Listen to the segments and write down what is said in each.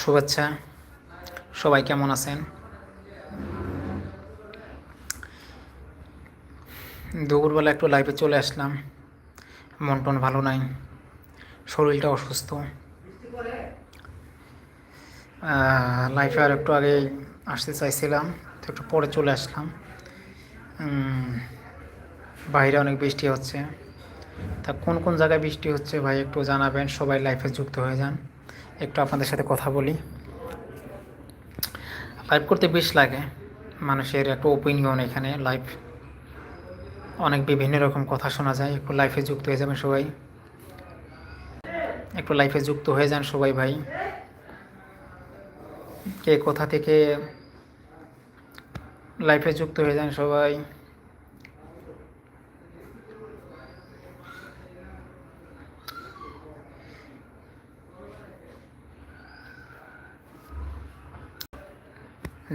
শুভেচ্ছা। সবাই কেমন আছেন? দুপুরবেলা একটু লাইফে চলে আসলাম। মন টন ভালো নাই। শরীরটা অসুস্থ। লাইফে আর একটু আগে আসতে চাইছিলাম, তো একটু পরে চলে আসলাম। বাইরে অনেক বৃষ্টি হচ্ছে। তা কোন কোন জায়গায় বৃষ্টি হচ্ছে ভাই একটু জানাবেন? সবাই লাইফে যুক্ত হয়ে যান। একটু আপনাদের সাথে কথা বলি। লাইভ করতে বেশ লাগে। মানুষের একটা ওপিনিয়ন এখানে লাইভ অনেক বিভিন্ন রকম কথা শোনা যায়। একটু লাইফে যুক্ত হয়ে যাবেন সবাই। একটু লাইফে যুক্ত হয়ে যান সবাই ভাই। কে কোথা থেকে লাইফে যুক্ত হয়ে যান সবাই।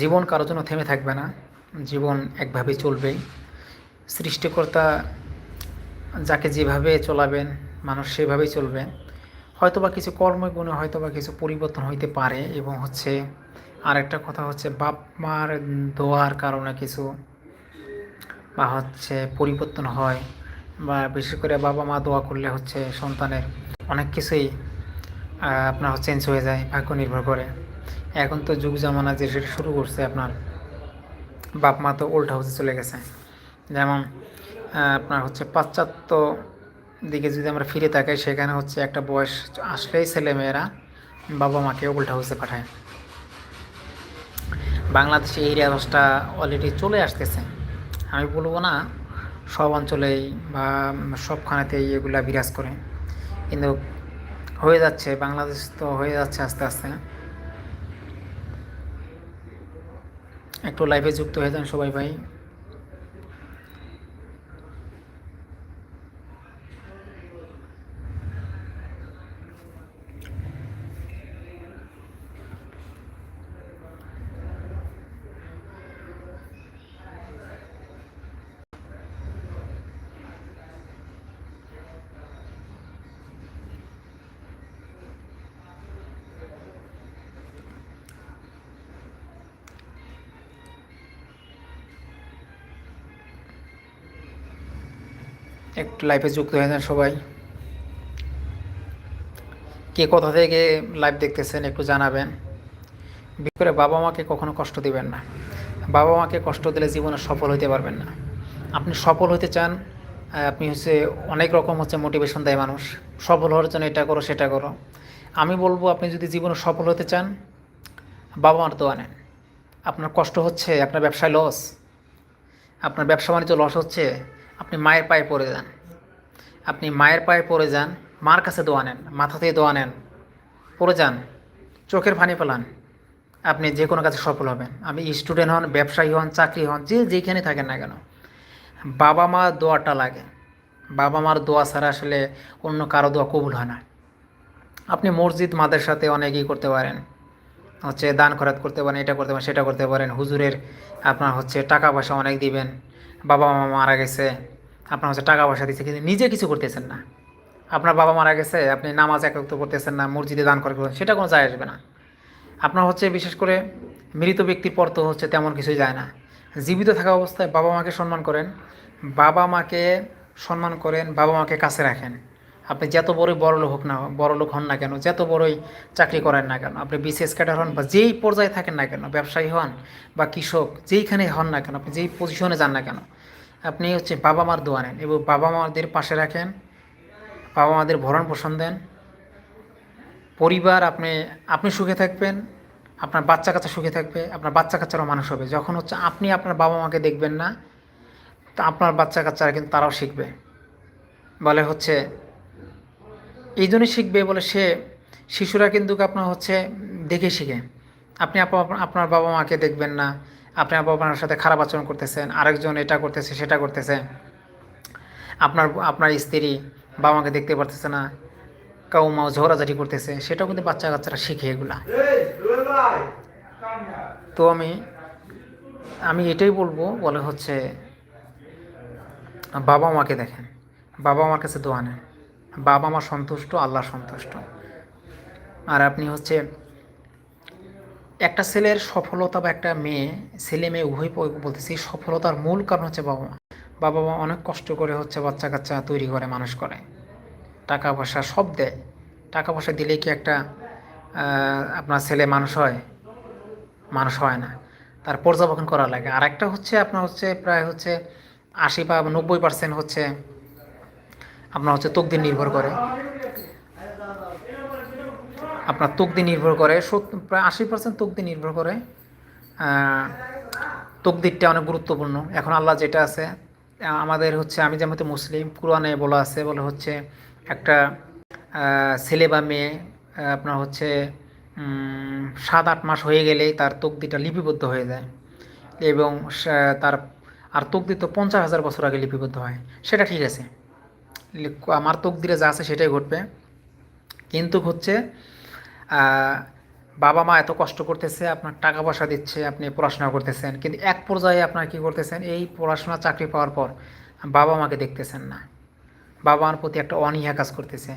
জীবন কারও জন্য থেমে থাকবে না। জীবন একভাবে চলবে সৃষ্টিকর্তা যাকে যেভাবে চলাবেন, মানুষ সেভাবেই চলবে। হয়তোবা কিছু কর্মগুণে হয়তোবা কিছু পরিবর্তন হইতে পারে এবং হচ্ছে আরেকটা কথা হচ্ছে বাপ মার দোয়ার কারণে কিছু বা হচ্ছে পরিবর্তন হয় বা বিশেষ করে বাবা মা দোয়া করলে হচ্ছে সন্তানের অনেক কিছুই আপনার চেঞ্জ হয়ে যায়, ভাগ্য নির্ভর করে। এখন তো যুগ জামানা যে সেটা শুরু করছে আপনার বাপ মা তো ওল্ড হাউসে চলে গেছে। যেমন আপনার হচ্ছে পাশ্চাত্য দিকে যদি আমরা ফিরে তাকাই, সেখানে হচ্ছে একটা বয়স আসলেই ছেলেমেয়েরা বাবা মাকে ওল্ড হাউসে পাঠায়। বাংলাদেশে এই রেওয়াজটা অলরেডি চলে আসতেছে। আমি বলব না, সব অঞ্চলেই বা সবখানেতেই এগুলা বিরাজ করে। কিন্তু হয়ে যাচ্ছে, বাংলাদেশ তো হয়ে যাচ্ছে আস্তে আস্তে। একটু লাইভে যুক্ত হয়ে যান সবাই ভাই। একটু লাইফে যুক্ত হয়ে যান সবাই। কে কোথা থেকে লাইভ দেখতেছেন একটু জানাবেন। বিশেষ করে বাবা মাকে কখনো কষ্ট দিবেন না। বাবা মাকে কষ্ট দিলে জীবনে সফল হতে পারবেন না। আপনি সফল হতে চান আপনি হচ্ছে অনেক রকম হচ্ছে মোটিভেশন দেয় মানুষ। সফল হওয়ার জন্য এটা করো, সেটা করো। আমি বলব, আপনি যদি জীবনে সফল হতে চান, বাবা মার দোয়া নেন। আপনার কষ্ট হচ্ছে, আপনার ব্যবসায় লস আপনার ব্যবসা বাণিজ্য লস হচ্ছে আপনি মায়ের পায়ে পড়ে যান। আপনি মায়ের পায়ে পড়ে যান, মার কাছে দোয়া নেন মাথা থেকে দোয়া নেন, পড়ে যান, চোখের পানি পেলান আপনি যে কোনো কাজে সফল হবেন। আপনি স্টুডেন্ট হন, ব্যবসায়ী হন, চাকরি হন, যে যেখানে থাকেন না কেন। বাবা মা দোয়াটা লাগে। বাবা মার দোয়া ছাড়া আসলে অন্য কারও দোয়া কবুল হয় না। আপনি মসজিদ মাদের সাথে অনেকই করতে পারেন। হচ্ছে দান খরাত করতে পারেন, এটা করতে পারেন, সেটা করতে পারেন। হুজুরের আপনার হচ্ছে টাকা পয়সা অনেক দিবেন। বাবা মা মারা গেছে, আপনার হচ্ছে টাকা পয়সা দিচ্ছে কিন্তু নিজে কিছু করতেছেন না। আপনার বাবা মারা গেছে, আপনি নামাজ একাত্ত করতেছেন না, মসজিদে দান করে সেটা কোনো যায় আসবে না। আপনার হচ্ছে, বিশেষ করে মৃত ব্যক্তির পর তো হচ্ছে তেমন কিছুই যায় না। জীবিত থাকা অবস্থায় বাবা মাকে সম্মান করেন, বাবা মাকে সম্মান করেন, বাবা মাকে কাছে রাখেন। আপনি যত বড়ই বড় লোক হোক না, বড় লোক হন না কেন, যত বড়ই চাকরি করেন না কেন, আপনি বিসিএস ক্যাডার হন বা যেই পর্যায়ে থাকেন না কেন, ব্যবসায়ী হন বা কৃষক যেইখানে হন না কেন, আপনি যেই পজিশনে যান না কেন আপনি হচ্ছে বাবা মার দোয়া নেন এবং বাবা মাদের পাশে রাখেন, বাবা মাদের ভরণ পোষণ দেন। পরিবার আপনি আপনি সুখে থাকবেন, আপনার বাচ্চা কাচ্চা সুখে থাকবে, আপনার বাচ্চা কাচ্চারাও মানুষ হবে। যখন হচ্ছে আপনি আপনার বাবা মাকে দেখবেন না, তা আপনার বাচ্চা কাচ্চারা কিন্তু তারাও শিখবে। বলে হচ্ছে, এই জন্যই শিখবে বলে সে, শিশুরা কিন্তু আপনার হচ্ছে দেখে শিখে। আপনি আপ- আপনার বাবা মাকে দেখবেন না আপনি আপনার সাথে খারাপ আচরণ করতেছেন, আরেকজন এটা করতেছে, সেটা করতেছে। আপনার আপনার স্ত্রী বাবা মাকে দেখতে পারতেছে না, কাউ মাও ঝগড়াঝাটি করতেছে, সেটাও কিন্তু বাচ্চা কাচ্চারা শিখে এগুলা। তো আমি আমি এটাই বলব, বলে হচ্ছে বাবা মাকে দেখেন, বাবা মার কাছে দোয়া নেন। বাবা মা সন্তুষ্ট, আল্লাহ সন্তুষ্ট। আর আপনি হচ্ছে একটা ছেলের সফলতা বা একটা মেয়ে, ছেলে মেয়ে উভয় বলতেছি সফলতার মূল কারণ হচ্ছে বাবা মা। বাবা মা অনেক কষ্ট করে হচ্ছে বাচ্চা কাচ্চা তৈরি করে, মানুষ করে। টাকা পয়সা সব দেয়। টাকা পয়সা দিলে কি একটা আপনার ছেলে মানুষ হয়? মানুষ হয় না। তার পর্যবেক্ষণ করা লাগে। আর একটা হচ্ছে আপনার হচ্ছে প্রায় হচ্ছে আশি বা নব্বই পার্সেন্ট হচ্ছে আপনার হচ্ছে তকদির নির্ভর করে। আপনার তকদি নির্ভর করে প্রায় আশি পার্সেন্ট তকদি নির্ভর করে। তকদিরটা অনেক গুরুত্বপূর্ণ। এখন আল্লাহ যেটা আছে আমাদের হচ্ছে, আমি যেমন মুসলিম, কোরআনে বলা আছে, বলে হচ্ছে একটা ছেলে বা মেয়ে আপনার হচ্ছে সাত আট মাস হয়ে গেলেই তার তকদিটা লিপিবদ্ধ হয়ে যায়। এবং তার, আর তকদি তো পঞ্চাশ হাজার বছর আগে লিপিবদ্ধ হয়। সেটা ঠিক আছে। আমার তকদিরে যা আছে সেটাই ঘটবে। কিন্তু হচ্ছে বাবা মা এত কষ্ট করতেছে, আপনার টাকা পয়সা দিচ্ছে, আপনি পড়াশোনা করতেছেন, কিন্তু এক পর্যায়ে আপনার কি করতেছেন? এই পড়াশোনা, চাকরি পাওয়ার পর বাবা মাকে দেখতেছেন না। বাবা মার প্রতি একটা অনীহা কাজ করতেছে।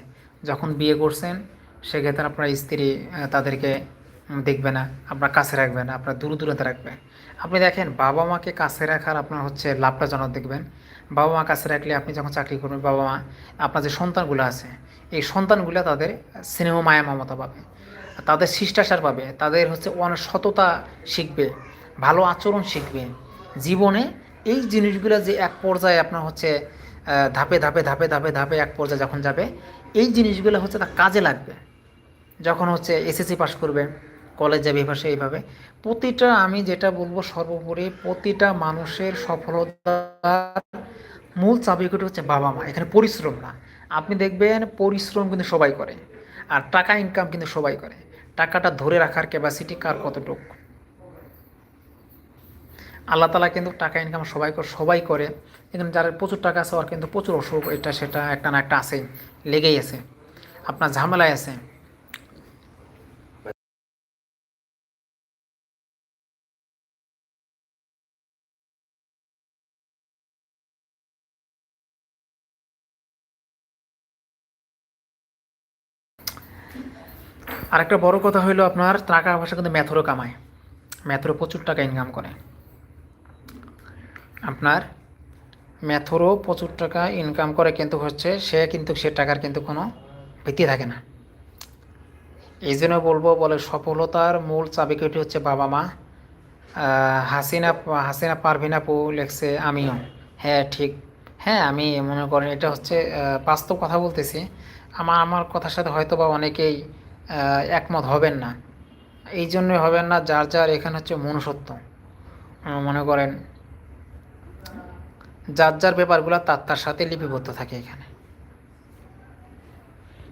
যখন বিয়ে করছেন, সেক্ষেত্রে আপনার স্ত্রী তাদেরকে দেখবে না, আপনার কাছে রাখবে না, আপনার দূর দূরান্তে রাখবে। আপনি দেখেন বাবা মাকে কাছে রাখার আপনার হচ্ছে লাভটা জনক দেখবেন। বাবা মা কাছে রাখলে আপনি যখন চাকরি করবেন বাবা মা আপনার যে সন্তানগুলো আছে, এই সন্তানগুলো তাদের স্নেহ, মায়া, মমতা পাবে। তাদের শিষ্টাচার পাবে, তাদের হচ্ছে সততা শিখবে, ভালো আচরণ শিখবে। জীবনে এই জিনিসগুলো যে এক পর্যায়ে আপনার হচ্ছে ধাপে ধাপে ধাপে ধাপে ধাপে এক পর্যায়ে যখন যাবে, এই জিনিসগুলো হচ্ছে তার কাজে লাগবে। যখন হচ্ছে এসএসসি পাস করবে, কলেজ যাবে এভাবে এইভাবে, প্রতিটা আমি যেটা বলব সর্বোপরি প্রতিটা মানুষের সফলতার মূল চাবিকাঠি হচ্ছে বাবা মা, এখানে পরিশ্রম না। আপনি দেখবেন পরিশ্রম কিন্তু সবাই করে, আর টাকা ইনকাম কিন্তু সবাই করে। টাকাটা ধরে রাখার ক্যাপাসিটি কার কতটুক? আল্লাহ তালা কিন্তু টাকা ইনকাম সবাই করে সবাই করে এখানে যারা প্রচুর টাকা আছে ওর কিন্তু প্রচুর অসুখ, এটা সেটা একটা না একটা আছে, লেগেই আছে। আপনার ঝামেলায় আছে। আরেকটা বড় কথা হইল আপনার টাকা পয়সা কিন্তু ম্যাথরও কামায়। ম্যাথরও প্রচুর টাকা ইনকাম করে। আপনার ম্যাথরও প্রচুর টাকা ইনকাম করে কিন্তু হচ্ছে সে কিন্তু সে টাকার কিন্তু কোনো ভিত্তি থাকে না। এই জন্য বলব, বলে সফলতার মূল চাবিকাঠি হচ্ছে বাবা মা। হাসিনা হাসিনা পারভিনা পু লেখছে, আমিও। হ্যাঁ ঠিক। হ্যাঁ আমি মনে করেন এটা হচ্ছে বাস্তব কথা বলতেছি। আমার আমার কথার সাথে হয়তো বা অনেকেই একমত হবেন না। এই জন্যই হবেন না যার যার এখানে হচ্ছে মনুষ্যত্ব। মনে করেন, যার যার ব্যাপারগুলো তার তার সাথে লিপিবদ্ধ থাকে এখানে।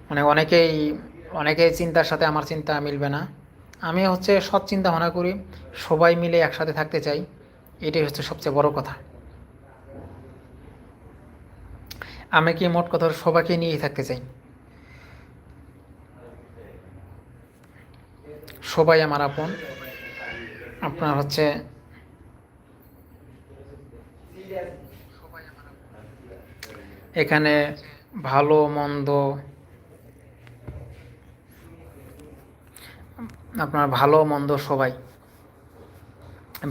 মানে অনেকেই অনেকেই চিন্তার সাথে আমার চিন্তা মিলবে না। আমি হচ্ছে সৎ চিন্তা ভাবনা করি, সবাই মিলে একসাথে থাকতে চাই, এটাই হচ্ছে সবচেয়ে বড় কথা। আমি কি মোট কথা সবাইকে নিয়েই থাকতে চাই? সবাই আমার আপন। আপনার হচ্ছে এখানে ভালো, মন্দ, আপনার ভালো, মন্দ সবাই।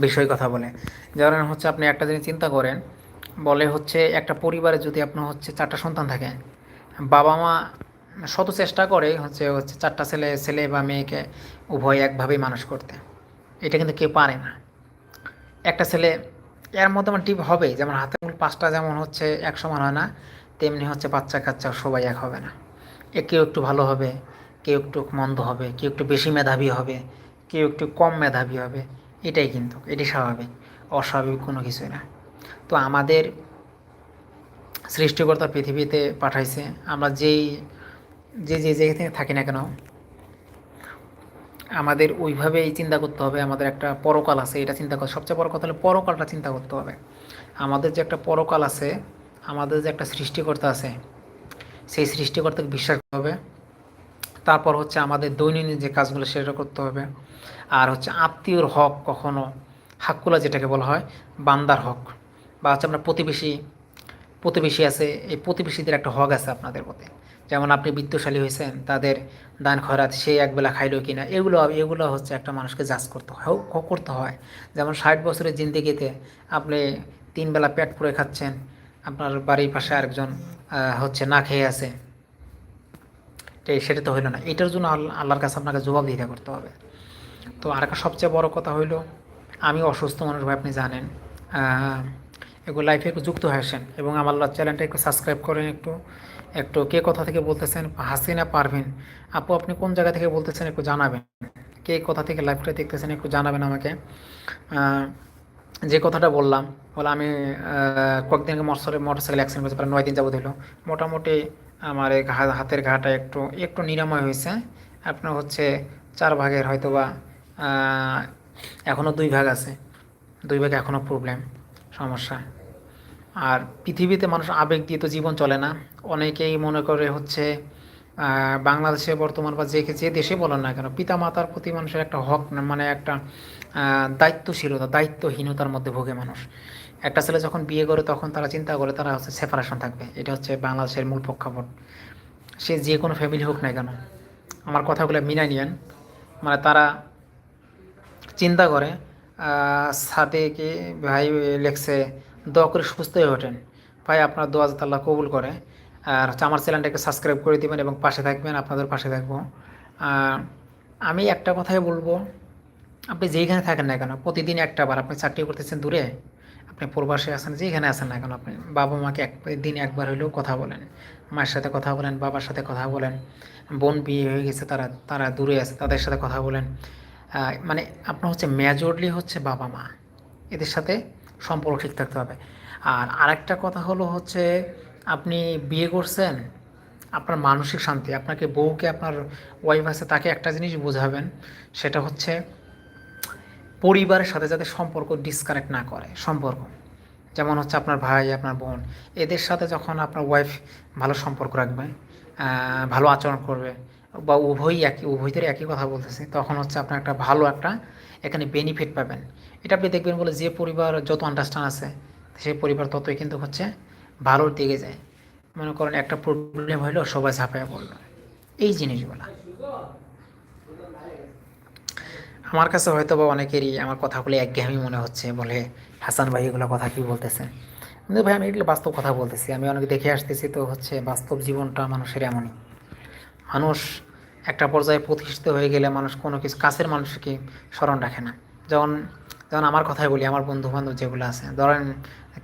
বিষয় কথা বলে। যেমন হচ্ছে আপনি একটা জিনিস চিন্তা করেন, বলে হচ্ছে একটা পরিবারে যদি আপনার হচ্ছে চারটা সন্তান থাকে বাবা মা শত চেষ্টা করে হচ্ছে হচ্ছে চারটা ছেলে ছেলে বা মেয়েকে উভয় একভাবেই মানুষ করতে। এটা কিন্তু কেউ পারে না। একটা ছেলে, এর মধ্যে আমার টিপ হবে, যেমন হাতের মূল পাঁচটা যেমন হচ্ছে এক সমান হয় না, তেমনি হচ্ছে বাচ্চা কাচ্চা সবাই এক হবে না। এ কেউ একটু ভালো হবে, কেউ একটু মন্দ হবে, কেউ একটু বেশি মেধাবী হবে, কেউ একটু কম মেধাবী হবে, এটাই কিন্তু, এটি স্বাভাবিক, অস্বাভাবিক কোনো কিছুই না। তো আমাদের সৃষ্টিকর্তা পৃথিবীতে পাঠাইছে, আমরা যেই যে যে যেখানে থাকি না কেন, আমাদের ওইভাবেই চিন্তা করতে হবে, আমাদের একটা পরকাল আছে, এটা চিন্তা করতে সবচেয়ে বড় কথা হলো পরকালটা চিন্তা করতে হবে। আমাদের যে একটা পরকাল আছে, আমাদের যে একটা সৃষ্টিকর্তা আছে, সেই সৃষ্টিকর্তাকে বিশ্বাস করতে হবে। তারপর হচ্ছে আমাদের দৈনন্দিন যে কাজগুলো, সেটা করতে হবে। আর হচ্ছে আত্মীয়র হক কখনো, হাক্কুলা যেটাকে বলা হয়, বান্দার হক। বা হচ্ছে আপনার প্রতিবেশী প্রতিবেশী আছে, এই প্রতিবেশীদের একটা হক আছে আপনাদের প্রতি। যেমন আপনি বিত্তশালী হয়েছেন, তাদের দান খরাত সে একবেলা খাইলো কিনা, এগুলো এগুলো হচ্ছে একটা মানুষকে জাজ করতে হয় করতে হয়। যেমন ষাট বছরের জিন্দিগিতে আপনি তিন বেলা পেট পুড়ে খাচ্ছেন, আপনার বাড়ির পাশে আরেকজন হচ্ছে না খেয়ে আছে সেটা তো হইল না। এটার জন্য আল্লাহ আল্লাহর কাছে আপনাকে জবাব দিতে করতে হবে। তো আর একটা সবচেয়ে বড় কথা হইল, আমি অসুস্থ মানুষ ভাই, আপনি জানেন এগুলো লাইফে একটু যুক্ত হয়ে আসেন এবং আমার চ্যানেলটা একটু সাবস্ক্রাইব করেন একটু। একটু কে কোথা থেকে বলতেছেন? হাসিনা পারভিন। আপু, আপনি কোন জায়গা থেকে বলতেছেন একটু জানাবেন। কে কোথা থেকে লাইভটা দেখতেছেন একটু জানাবেন আমাকে। যে কথাটা বললাম, বলে আমি কয়েকদিন আগে মোটর মোটরসাইকেল অ্যাক্সিডেন্ট করেছি প্রায় নয় দিন যাব হলো। মোটামুটি আমার এই হাতের ঘাটা একটু একটু নিরাময় হয়েছে। আপনার হচ্ছে চার ভাগের হয়তো বা এখনও দুই ভাগ আছে। দুই ভাগে এখনও প্রবলেম সমস্যা। আর পৃথিবীতে মানুষ আবেগ দিয়ে তো জীবন চলে না। অনেকেই মনে করে হচ্ছে বাংলাদেশে বর্তমান বা যে যে দেশে বলেন না কেন পিতা মাতার প্রতি মানুষের একটা হক মানে একটা দায়িত্বশীলতা দায়িত্বহীনতার মধ্যে ভোগে মানুষ। একটা ছেলে যখন বিয়ে করে তখন তারা চিন্তা করে তারা হচ্ছে সেপারেশন থাকবে। এটা হচ্ছে বাংলাদেশের মূল প্রেক্ষাপট। সে যে কোনো ফ্যামিলি হোক না কেন আমার কথাগুলো মিলাই নিয়েন। মানে তারা চিন্তা করে আহ, সাদেকে ভাই লেখছে দোয়া করে সুস্থ হয়ে ওঠেন। ভাই, আপনার দোয়া যাতে আল্লাহ কবুল করে। আর আমার চ্যানেলটাকে সাবস্ক্রাইব করে দিবেন এবং পাশে থাকবেন, আপনাদের পাশে থাকব। আমি একটা কথাই বলব, আপনি যেইখানে থাকেন না কেন, প্রতিদিন একটা বার আপনি চাকরি করতেছেন দূরে, আপনি প্রবাসে আছেন যেখানে আছেন না কেন, আপনি বাবা মাকে এক দিন একবার হলেও কথা বলেন। মায়ের সাথে কথা বলেন, বাবার সাথে কথা বলেন। বোন বিয়ে হয়ে গেছে, তারা তারা দূরে আছে, তাদের সাথে কথা বলেন। মানে আপনার হচ্ছে মেজরলি হচ্ছে বাবা মা। এদের সাথে সম্পর্ক ঠিক থাকতে হবে। আর আরেকটা কথা হলো হচ্ছে, আপনি বিয়ে করছেন, আপনার মানসিক শান্তি, আপনাকে বউকে আপনার ওয়াইফ আছে তাকে একটা জিনিস বোঝাবেন, সেটা হচ্ছে পরিবারের সাথে যাতে সম্পর্ক ডিসকানেক্ট না করে, সম্পর্ক। যেমন হচ্ছে আপনার ভাই, আপনার বোন, এদের সাথে যখন আপনার ওয়াইফ ভালো সম্পর্ক রাখবে ভালো আচরণ করবে, বা উভয়ই একই উভয়দের একই কথা বলতেছে, তখন হচ্ছে আপনার একটা ভালো একটা এখানে বেনিফিট পাবেন। এটা আপনি দেখবেন বলে যে পরিবার যত আন্ডারস্ট্যান্ড আছে, সেই পরিবার ততই কিন্তু হচ্ছে ভালোর দিকে যায়। মনে করেন একটা প্রবলেম হইল, সবাই ঝাঁপায় পড়ল। এই জিনিসগুলা। আমার কাছে হয়তো বা অনেকেরই আমার কথাগুলো একঘেয়েমি মনে হচ্ছে বলে হাসান ভাই এগুলো কথা কি বলতেছে। কিন্তু ভাই, আমি এগুলো বাস্তব কথা বলতেছি। আমি অনেক দেখে আসতেছি তো হচ্ছে বাস্তব জীবনটা মানুষের এমনই। মানুষ একটা পর্যায়ে প্রতিষ্ঠিত হয়ে গেলে মানুষ কোনো কিছু, কাছের মানুষকে স্মরণ রাখে না। যেমন যেমন আমার কথাই বলি, আমার বন্ধু বান্ধব যেগুলো আছে, ধরেন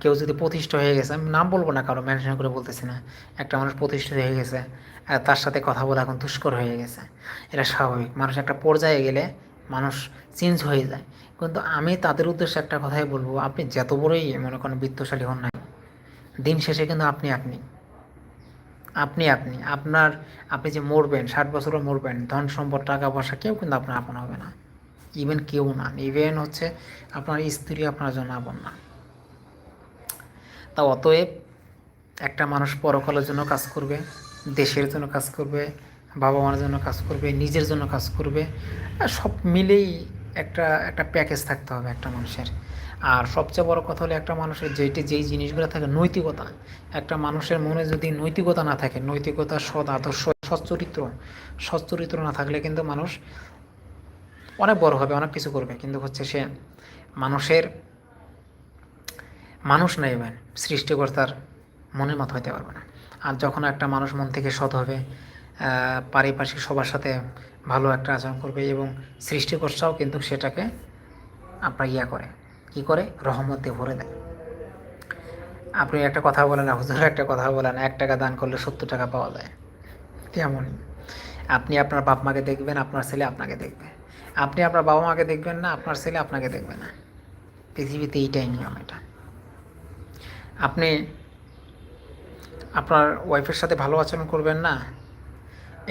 কেউ যদি প্রতিষ্ঠিত হয়ে গেছে, আমি নাম বলব না কারও মেনশন করে বলতেছি না, একটা মানুষ প্রতিষ্ঠিত হয়ে গেছে, আর তার সাথে কথা বলা এখন দুষ্কর হয়ে গেছে, এটা স্বাভাবিক। মানুষ একটা পর্যায়ে গেলে মানুষ চেঞ্জ হয়ে যায়। কিন্তু আমি তাদের উদ্দেশ্যে একটা কথাই বলব, আপনি যত বড়ই মনে করেন বিত্তশালী হন না দিন শেষে কিন্তু আপনি আপনি। আপনি আপনি। আপনার, আপনি যে মরবেন, ষাট বছরও মরবেন ধন সম্পদ টাকা পয়সা কেউ কিন্তু আপনার আপন হবে না। ইভেন কেউ না, ইভেন হচ্ছে আপনার স্ত্রী আপনার জন্য আপন না। তা অতএব একটা মানুষ পরকালের জন্য কাজ করবে, দেশের জন্য কাজ করবে বাবা মার জন্য কাজ করবে, নিজের জন্য কাজ করবে সব মিলেই একটা একটা প্যাকেজ থাকতে হবে একটা মানুষের। আর সবচেয়ে বড় কথা হলো একটা মানুষের যেটি, যেই জিনিসগুলো থাকে নৈতিকতা। একটা মানুষের মনে যদি নৈতিকতা না থাকে, নৈতিকতা সৎ, আদর্শ, সচ্চরিত্র সচ্চরিত্র না থাকলে কিন্তু মানুষ অনেক বড় হবে, অনেক কিছু করবে। কিন্তু হচ্ছে সে মানুষের, মানুষ নেবেন সৃষ্টিকর্তার মনের মতো হইতে পারবে না। আর যখন একটা মানুষ মন থেকে সৎ হবে পারিপার্শ্বিক সবার সাথে ভালো একটা আচরণ করবে এবং সৃষ্টিকর্তাও কিন্তু সেটাকে আপনার ইয়া করে, কি করে? রহমত দিয়ে ভরে দেয়। আপনি একটা কথা বলেন হুজুর একটা কথা বলেন, এক টাকা দান করলে সত্তর টাকা পাওয়া যায়। তেমনই আপনি আপনার বাপ মাকে দেখবেন, আপনার ছেলে আপনাকে দেখবে। আপনি আপনার বাবা মাকে দেখবেন না, আপনার ছেলে আপনাকে দেখবে না। পৃথিবীতে এইটাই নিয়ম এটা। আপনি আপনার ওয়াইফের সাথে ভালো আচরণ করবেন না,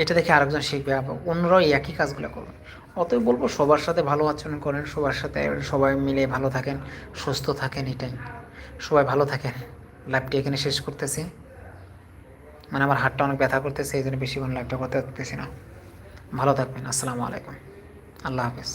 এটা দেখে আরেকজন শিখবে। অন্যরাও একই কাজগুলো করবেন অতএব বলব, সবার সাথে ভালো আচরণ করেন, সবার সাথে সবাই মিলে ভালো থাকেন, সুস্থ থাকেন, এটাই। সবাই ভালো থাকেন। লাইভটি এখানে শেষ করতেছি। মানে আমার হাতটা অনেক ব্যথা করতেছে এই জন্য বেশিক্ষণ লাইভটা করতে পারতেছি না। ভালো থাকবেন। আসসালামু আলাইকুম। আল্লাহ হাফেজ